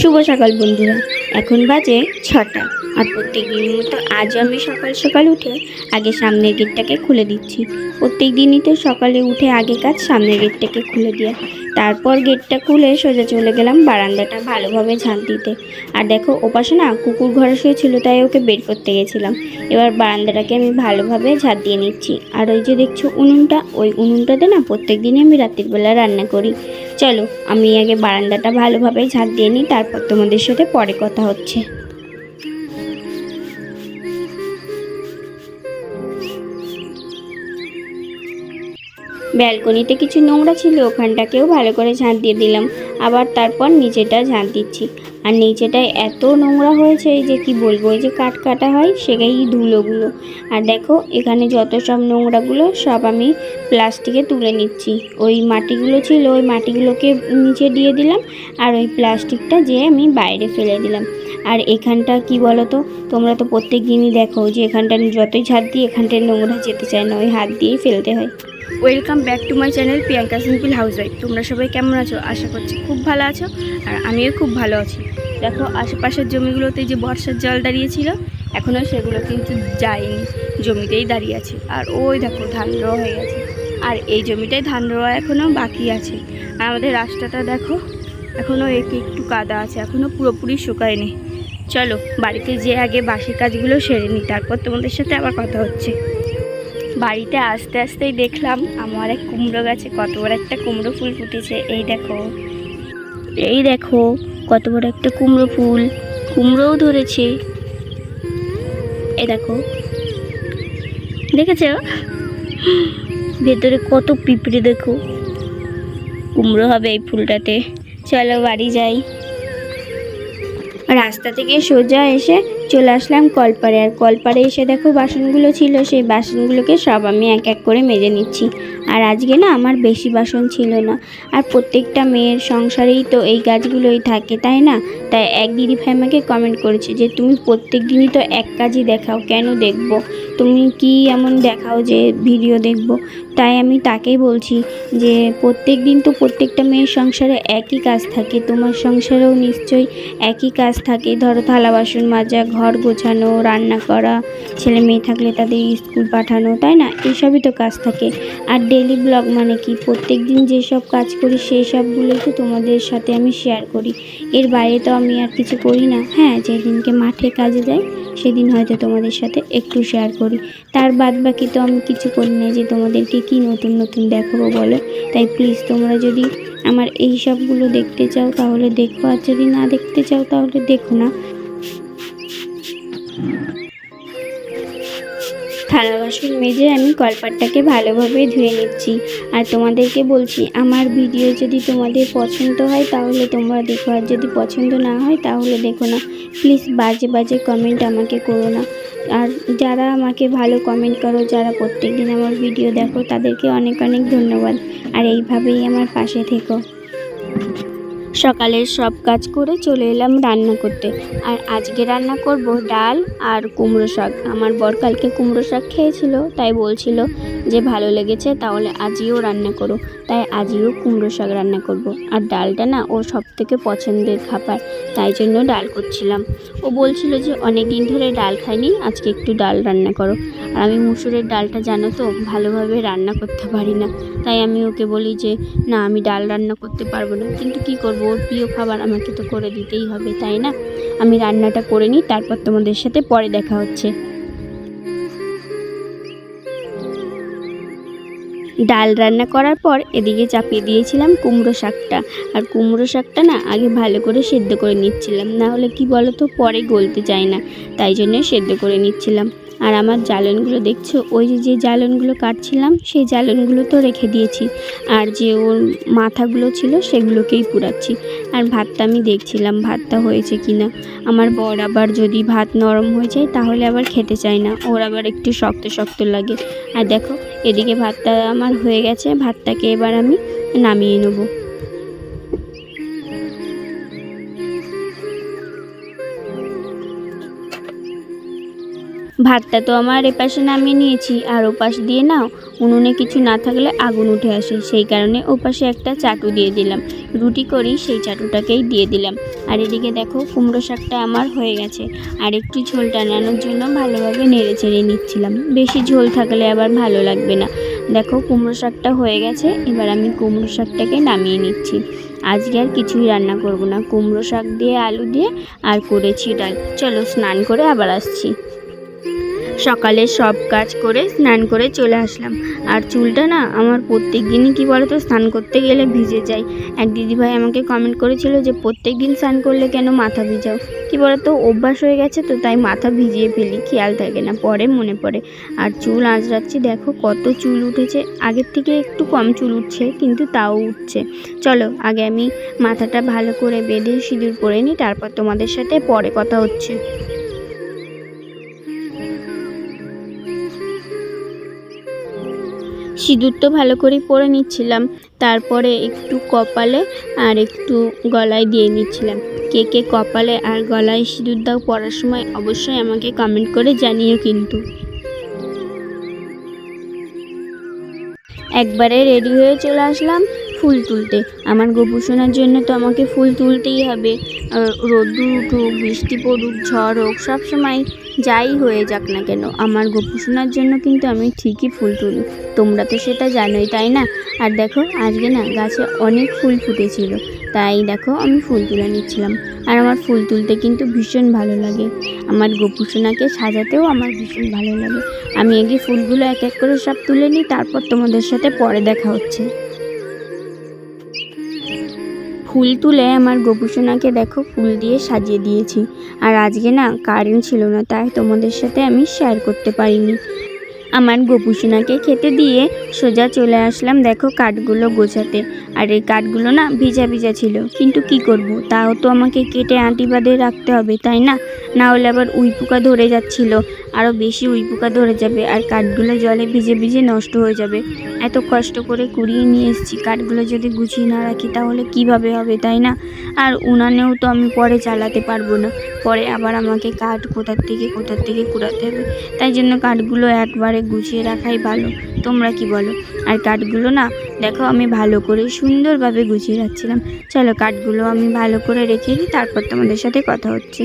শুভ সকাল বন্ধুরা। এখন বাজে ছটা আর প্রত্যেক দিনের মতো আজও আমি সকাল সকাল উঠে আগে সামনের গেটটাকে খুলে দিচ্ছি। প্রত্যেক দিনই তো সকালে উঠে আগে কাজ সামনের গেটটাকে খুলে দেওয়া তারপর গেটটা খুলে সোজা চলে গেলাম বারান্দাটা ভালোভাবে ঝাঁট দিতে। আর দেখো ওপাশে না কুকুর ঘরে শুয়েছিল তাই ওকে বের করতে গেছিলাম। এবার বারান্দাটাকে আমি ভালোভাবে ঝাঁট দিয়ে নিচ্ছি। আর ওই যে দেখছ উনুনটা, ওই উনুনটাতে না প্রত্যেক দিনই আমি রাত্রিবেলা রান্না করি। চলো আমি আগে বারান্দাটা ভালোভাবে ঝাঁট দিয়ে নিই তারপর তোমাদের সাথে পরে কথা হচ্ছে। ব্যালকনিতে কিছু নোংরা ছিল, ওখানটাকেও ভালো করে ঝাঁট দিয়ে দিলাম। আবার তারপর নিচেটা ঝাঁট দিচ্ছি। আর নিচেটায় এত নোংরা হয়েছে যে কি বলব যে কাঠ কাটা হয় সেটাই ধুলোগুলো। আর দেখো, এখানে যত সব নোংরাগুলো সব আমি প্লাস্টিকে তুলে নিচ্ছি। ওই মাটিগুলো ছিল, ওই মাটিগুলোকে নিচে দিয়ে দিলাম আর ওই প্লাস্টিকটা যে আমি বাইরে ফেলে দিলাম। আর এখানটা কি বলো তো তোমরা তো প্রত্যেক দিনই দেখো যে এখানটা যতই ঝাঁট দিই এখানটায় নোংরা যেতে চায় না, ওই হাত দিয়েই ফেলতে হয়। Welcome back to my channel Priyanka simple house wife তোমরা সবাই কেমন আছো? আশা করছি খুব ভালো আছো আর আমিও খুব ভালো আছি। দেখো, আশেপাশের জমিগুলোতে যে বর্ষার জল দাঁড়িয়েছিল এখনও সেগুলো কিন্তু যায়নি। জমিতেই দাঁড়িয়ে আছে। আর ওই দেখো, ধান রোয়া হয়ে গেছে। আর এই জমিটায় ধান রোয়া এখনও বাকি আছে। আর আমাদের রাস্তাটা দেখো এখনও একটু একটু কাদা আছে এখনও পুরোপুরি শুকায়নি। চলো, বাড়িতে যে আগে বাসি কাজগুলো সেরে নিই, তারপর তোমাদের সাথে আবার কথা হচ্ছে। বাড়িতে আসতে আসতেই দেখলাম আমার এক কুমড়ো গাছে কত বড় একটা কুমড়ো ফুল ফুটেছে। এই দেখো। এই দেখো, কত বড় একটা কুমড়ো ফুল। কুমড়োও ধরেছে। এই দেখো। দেখেছ? ভেতরে কত পিঁপড়ে দেখো। কুমড়ো হবে এই ফুলটাতে। চলো বাড়ি যাই। রাস্তা থেকে সোজা এসে চলে আসলাম কলপাড়ে। আর কলপাড়ে এসে দেখো বাসনগুলো ছিল, সেই বাসনগুলোকে সব আমি এক এক করে মেজে নিচ্ছি। আর আজকে না আমার বেশি বাসন ছিল না। আর প্রত্যেকটা মেয়ের সংসারেই তো এই কাজগুলোই থাকে, তাই না? তাই এক দিদি ভাই আমাকে কমেন্ট করেছে যে, তুমি প্রত্যেক দিনই তো এক কাজই দেখাও, কেন দেখব? তুমি কি এমন দেখাও যে ভিডিও দেখব? তাই আমি তাকেই বলছি যে, প্রত্যেক দিন তো প্রত্যেকটা মেয়ের সংসারে একই কাজ থাকে, তোমার সংসারেও নিশ্চয়ই একই কাজ থাকে। ধরো থালা বাসন মাজা ঘর গোছানো, রান্না করা, ছেলে মেয়ে থাকলে তাদের স্কুল পাঠানো, তাই না? এইসবই তো কাজ থাকে। আর ডেলি ব্লগ মানে কি? প্রত্যেক দিন যেসব কাজ করি সেই সবগুলোই তো তোমাদের সাথে আমি শেয়ার করি। এর বাইরে তো আমি আর কিছু করি না। হ্যাঁ যেদিনকে মাঠে কাজে যাই, সেদিন হয়তো তোমাদের সাথে একটু শেয়ার করি। তার বাদ বাকি তো আমি কিছু করি না যে তোমাদেরকে কি নতুন নতুন দেখাবো বলো? তাই প্লিজ তোমরা যদি আমার এই সবগুলো দেখতে চাও, তাহলে দেখো। আর যদি না দেখতে চাও, তাহলে দেখো না। থালা বাসন মেজে আমি কলপাটটাকে ভালোভাবে ধুয়ে নিচ্ছি। আর তোমাদেরকে বলছি, আমার ভিডিও যদি তোমাদের পছন্দ হয়, তাহলে তোমরা দেখো। আর যদি পছন্দ না হয়, তাহলে দেখো না। প্লিজ বাজে বাজে কমেন্ট আমাকে করো না। আর যারা আমাকে ভালো কমেন্ট করো, যারা প্রত্যেক দিন আমার ভিডিও দেখো, তাদেরকে অনেক অনেক ধন্যবাদ। আর এইভাবেই আমার পাশে থেকো। সকালের সব কাজ করে চলে এলাম রান্না করতে। আর আজকে রান্না করব ডাল আর কুমড়ো শাক। আমার বরকালকে কুমড়ো শাক খেয়েছিল, তাই বলছিল যে ভালো লেগেছে তাহলে আজও রান্না করো। তাই আজও কুমড়ো শাক রান্না করব। আর ডালটা না ও সব থেকে পছন্দের খাবার, তাই জন্য ডাল করছিলাম। ও বলছিল যে অনেক দিন ধরে ডাল খাইনি আজকে একটু ডাল রান্না করো। আর আমি মুসুরের ডালটা জানো তো, ভালোভাবে রান্না করতে পারি না। তাই আমি ওকে বলি যে, না, আমি ডাল রান্না করতে পারব না। কিন্তু কি করব? ওর প্রিয় খাবার আমাকে তো করে দিতেই হবে, তাই না? আমি রান্নাটা করে নিই, তারপর তোমাদের সাথে পরে দেখা হচ্ছে। ডাল রান্না করার পর এদিকে চাপিয়ে দিয়েছিলাম কুমড়ো শাকটা। আর কুমড়ো শাকটা না আগে ভালো করে সেদ্ধ করে নিচ্ছিলাম, না হলে কি বলো তো পরে গলতে চায় না, তাই জন্য সেদ্ধ করে নিচ্ছিলাম। আর আমার জ্বালনগুলো দেখছ, ওই যে যে জ্বালনগুলো কাটছিলাম, সেই জ্বালনগুলো তো রেখে দিয়েছি। আর যে ওর মাথাগুলো ছিল সেগুলোকেই পুরাচ্ছি আর ভাতটা আমি দেখছিলাম ভাতটা হয়েছে কি না আমার বর আবার যদি ভাত নরম হয়ে যায় তাহলে আবার খেতে চায় না, ওর আবার একটু শক্ত শক্ত লাগে। আর দেখো এদিকে ভাতটা আমার হয়ে গেছে ভাতটাকে এবার আমি নামিয়ে নেব। ভাতটা তো আমার এপাশে নামিয়ে নিয়েছি, আর ওপাশ দিয়ে নাও। উনুনে কিছু না থাকলে আগুন উঠে আসে। সেই কারণে ওপাশে একটা চাটু দিয়ে দিলাম। রুটি করি, সেই চাটুটাকেই দিয়ে দিলাম। আর এদিকে দেখো, কুমড়ো শাকটা আমার হয়ে গেছে। আর একটু ঝোল টানানোর জন্য ভালোভাবে নেড়ে চেড়ে নিচ্ছিলাম। বেশি ঝোল থাকলে আবার ভালো লাগবে না। দেখো, কুমড়ো শাকটা হয়ে গেছে। এবার আমি কুমড়ো শাকটাকে নামিয়ে নিচ্ছি। আজকে আর কিছুই রান্না করব না। কুমড়ো শাক দিয়ে, আলু দিয়ে, আর করেছি ডাল। চলো, স্নান করে আবার আসছি। সকালে সব কাজ করে স্নান করে চলে আসলাম। আর চুলটা না আমার প্রত্যেক দিনই কী বলো তো স্নান করতে গেলে ভিজে যায়। এক দিদিভাই আমাকে কমেন্ট করেছিল যে প্রত্যেক দিন স্নান করলে কেন মাথা ভিজাও? কী বলো তো অভ্যাস হয়ে গেছে তো, তাই মাথা ভিজিয়ে ফেলি, খেয়াল থাকে না, পরে মনে পড়ে। আর চুল আঁচড়াচ্ছি, দেখো কত চুল উঠেছে। আগের থেকে একটু কম চুল উঠছে, কিন্তু তাও উঠছে। চলো, আগে আমি মাথাটা ভালো করে বেঁধে সিঁদুর পরে নিই, তারপর তোমাদের সাথে পরে কথা হচ্ছে। সিঁদুর তো ভালো করে পরে নিচ্ছিলাম। তারপরে একটু কপালে আর একটু গলায় দিয়ে নিচ্ছিলাম। কে কে কপালে আর গলায় সিঁদুর দাও পরার সময় অবশ্যই আমাকে কমেন্ট করে জানিও কিন্তু। একবারে রেডি হয়ে চলে আসলাম। ফুল তুলতে। আমার গোপুসোনার জন্য তো আমাকে ফুল তুলতেই হবে। রোদ্দুর উঠুক, বৃষ্টি পড়ুক, ঝড় হোক সবসময় যাই হয়ে যাক না কেন, আমার গোপুসোনার জন্য কিন্তু আমি ঠিকই ফুল তুলি। তোমরা তো সেটা জানোই, তাই না? আর দেখো, আজকে না গাছে অনেক ফুল ফুটেছিল, তাই দেখো আমি ফুল তুলে নিচ্ছিলাম। আর আমার ফুল তুলতে কিন্তু ভীষণ ভালো লাগে। আমার গোপুসোনাকে সাজাতেও আমার ভীষণ ভালো লাগে। আমি আগে ফুলগুলো এক এক করে সব তুলে নিই, তারপর তোমাদের সাথে পরে দেখা হচ্ছে। ফুল তুলে আমার গোপুসোনাকে দেখো, ফুল দিয়ে সাজিয়ে দিয়েছি। আর আজকে না কারেন্ট ছিল না, তাই তোমাদের সাথে আমি শেয়ার করতে পারিনি। আমার গোপুসোনাকে খেতে দিয়ে সোজা চলে আসলাম, দেখো কাঠগুলো গোছাতে। আর এই কাঠগুলো না ভিজা ভিজা ছিল। কিন্তু কি করব? তাও তো আমাকে কেটে আঁটি বাঁধে রাখতে হবে, তাই না? না হলে আবার উই পোকা ধরে যাচ্ছিল। আরও বেশি উই পোকা ধরে যাবে আর কাঠগুলো জলে ভিজে ভিজে নষ্ট হয়ে যাবে। এত কষ্ট করে কুড়িয়ে নিয়ে এসেছি। কাঠগুলো যদি গুছিয়ে না রাখি তাহলে কীভাবে হবে, তাই না? আর উনানেও তো আমি পরে চালাতে পারব না। পরে আবার আমাকে কাঠ কোথার থেকে কোথার থেকে কুড়াতে হবে। তাই জন্য কাঠগুলো একবারে গুছিয়ে রাখাই ভালো। তোমরা কি বলো? আর কাঠগুলো না, দেখো আমি ভালো করে সুন্দরভাবে গুছিয়ে রাখছিলাম। চলো কাঠগুলো আমি ভালো করে রেখে দিই, তারপর তোমাদের সাথে কথা হচ্ছে।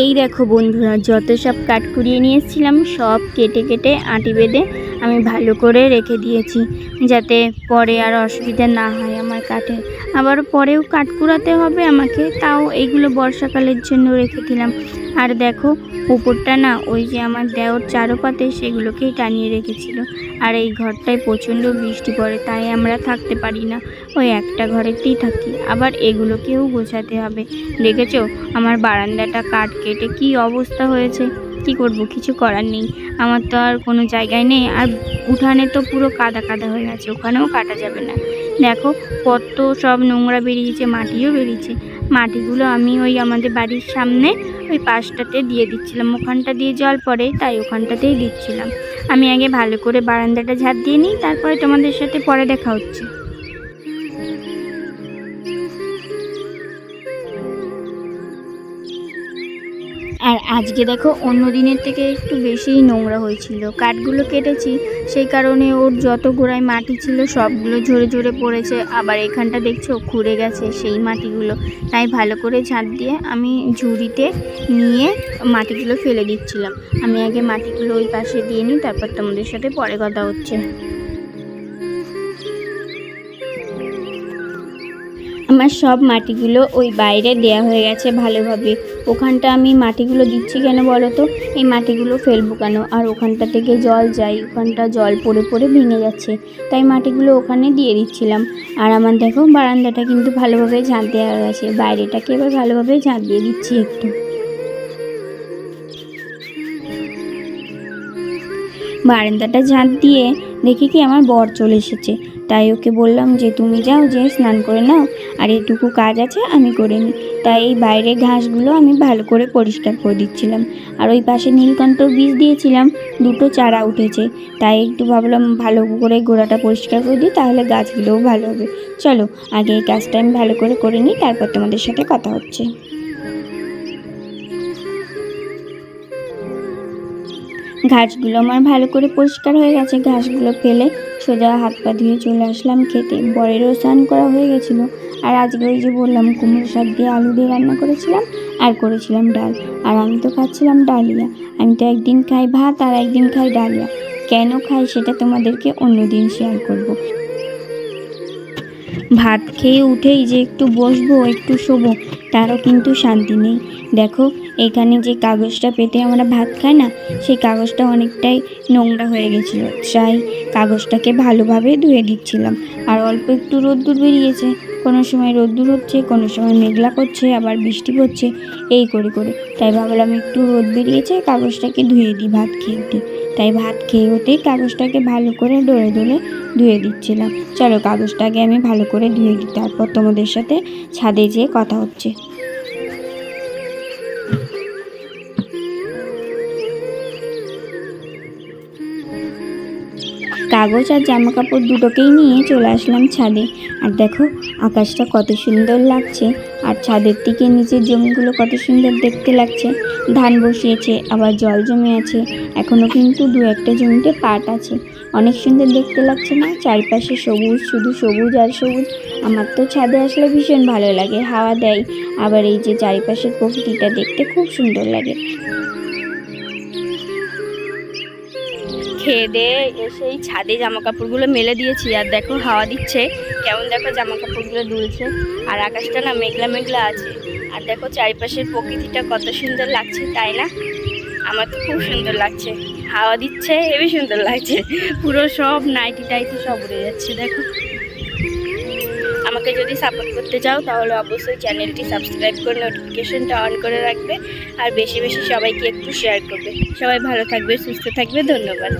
এই দেখো বন্ধুরা, যত সব কাঠ কুড়িয়ে নিয়ে এসেছিলাম, সব কেটে কেটে আঁটি বেঁধে আমি ভালো করে রেখে দিয়েছি যাতে পরে আর অসুবিধা না হয় আমার কাঠের আবার পরেও কাঠ কুড়াতে হবে আমাকে, তাও এইগুলো বর্ষাকালের জন্য রেখে দিলাম। আর দেখো, উপরটা না, ওই যে আমার দেওর চারোপাতে সেগুলোকেই টানিয়ে রেখেছিল। আর এই ঘরটায় প্রচণ্ড বৃষ্টি পড়ে, তাই আমরা থাকতে পারি না। ওই একটা ঘরেতেই থাকি, আবার এগুলোকেও গোছাতে হবে। দেখেছ, আমার বারান্দাটা কাঠ কেটে কি অবস্থা হয়েছে? কি করব? কিছু করার নেই। আমার তো আর কোনো জায়গায় নেই। আর উঠানে তো পুরো কাদা কাদা হয়ে গেছে ওখানেও কাটা যাবে না। দেখো, কত সব নোংরা বেরিয়েছে, মাটিও বেরিয়েছে। মাটিগুলো আমি ওই আমাদের বাড়ির সামনে ওই পাশটাতে দিয়ে দিচ্ছিলাম। ওখানটা দিয়ে জল পড়ে তাই ওখানটাতেই দিচ্ছিলাম। আমি আগে ভালো করে বারান্দাটা ঝাঁট দিয়ে নিই, তারপরে তোমাদের সাথে পরে দেখা হচ্ছে। আর আজকে দেখো অন্য দিনের থেকে একটু বেশিই নোংরা হয়েছিল। কাঠগুলো কেটেছি, সেই কারণে ওর যত গোড়ায় মাটি ছিল সবগুলো ঝরে ঝরে পড়েছে। আবার এখানটা দেখছ, খুঁড়ে গেছে সেই মাটিগুলো। তাই ভালো করে ঝাঁট দিয়ে আমি ঝুড়িতে নিয়ে মাটিগুলো ফেলে দিচ্ছিলাম। আমি আগে মাটিগুলো ওই পাশে দিয়ে নিই, তারপর তোমাদের সাথে পরে কথা হচ্ছে। আমার সব মাটিগুলো ওই বাইরে দেয়া হয়ে গেছে ভালোভাবে। ওখানটা আমি মাটিগুলো দিচ্ছি কেন বলো তো? এই মাটিগুলো ফেলব কেন? আর ওখানটা থেকে জল যায়, ওখানটা জল পড়ে পড়ে ভেঙে যাচ্ছে। তাই মাটিগুলো ওখানে দিয়ে দিচ্ছিলাম। আর আমার দেখো বারান্দাটা কিন্তু ভালোভাবে ঝাঁট দেওয়া গেছে। বাইরেটাকে এবার ভালোভাবে ঝাঁট দিয়ে দিচ্ছি একটু। বারান্দাটা ঝাঁট দিয়ে দেখি কি আমার বর চলে এসেছে। তাই ওকে বললাম যে তুমি যাও যে স্নান করে নাও, আর এটুকু কাজ আছে আমি করে নিই। তাই এই বাইরের ঘাসগুলো আমি ভালো করে পরিষ্কার করে দিচ্ছিলাম। আর ওই পাশে নীলকণ্ঠ বীজ দিয়েছিলাম, দুটো চারা উঠেছে। তাই একটু ভাবলাম ভালো করে গোড়াটা পরিষ্কার করে দিই, তাহলে গাছগুলোও ভালো হবে। চলো, আগে এই কাজটা আমি ভালো করে করে নিই, তারপর তোমাদের সাথে কথা হচ্ছে। ঘাসগুলো আমার ভালো করে পরিষ্কার হয়ে গেছে, ঘাসগুলো ফেলে সোজা হাত পা ধুয়ে চলে আসলাম খেতে। বরেরও স্নান করা হয়ে গেছিল। আর আজকে ওই যে বললাম কুমড়ো শাক দিয়ে আলু দিয়ে রান্না করেছিলাম আর করেছিলাম ডাল। আর আমি তো খাচ্ছিলাম ডালিয়া। আমি তো একদিন খাই ভাত আর একদিন খাই ডালিয়া। কেন খাই সেটা তোমাদেরকে অন্যদিন শেয়ার করব। ভাত খেয়ে উঠেই যে একটু বসবো, একটু শোবো, তারও কিন্তু শান্তি নেই। দেখো এখানে যে কাগজটা পেতে আমরা ভাত খাই না, সেই কাগজটা অনেকটাই নোংরা হয়ে গেছিল। তাই কাগজটাকে ভালোভাবে ধুয়ে দিচ্ছিলাম। আর অল্প একটু রোদ্দুর বেরিয়েছে। কোনো সময় রোদ্দুর হচ্ছে, কোনো সময় মেঘলা করছে, আবার বৃষ্টি পড়ছে এই করে করে। তাই ভাবলাম একটু রোদ বেরিয়েছে, কাগজটাকে ধুয়ে দিই ভাত খেয়ে উঠে তাই ভাত খেয়ে উঠেই কাগজটাকে ভালো করে ডলে ডলে ধুয়ে দিচ্ছিলাম। চলো কাগজটাকে আমি ভালো করে ধুয়ে দিই, তারপর তোমাদের সাথে ছাদে যেয়ে কথা হচ্ছে। কাগজ আর জামা কাপড় দুটোকেই নিয়ে চলে আসলাম ছাদে। আর দেখো, আকাশটা কত সুন্দর লাগছে। আর ছাদের থেকে নিচের জমিগুলো কত সুন্দর দেখতে লাগছে। ধান বসিয়েছে, আবার জল জমে আছে। এখনও কিন্তু দু একটা জমিতে পাট আছে। অনেক সুন্দর দেখতে লাগছে না? চারপাশে সবুজ, শুধু সবুজ আর সবুজ। আমার তো ছাদে আসলে ভীষণ ভালো লাগে, হাওয়া দেয়। আবার এই যে চারিপাশের প্রকৃতিটা দেখতে খুব সুন্দর লাগে। খেয়ে দিয়ে এসেই ছাদে জামা কাপড়গুলো মেলে দিয়েছি, আর দেখো হাওয়া দিচ্ছে। কেমন দেখো জামা কাপড়গুলো দুলছে। আর আকাশটা না মেঘলা মেঘলা আছে। আর দেখো চারিপাশের প্রকৃতিটা কত সুন্দর লাগছে, তাই না? আমার তো খুব সুন্দর লাগছে। হাওয়া দিচ্ছে, হেবি সুন্দর লাগছে। পুরো সব নাইটি টাইটি সব উড়ে যাচ্ছে, দেখো। আমাকে যদি সাপোর্ট করতে চাও, তাহলে অবশ্যই চ্যানেলটি সাবস্ক্রাইব করে নোটিফিকেশনটা অন করে রাখবে। আর বেশি বেশি সবাইকে একটু শেয়ার করবে। সবাই ভালো থাকবে, সুস্থ থাকবে, ধন্যবাদ।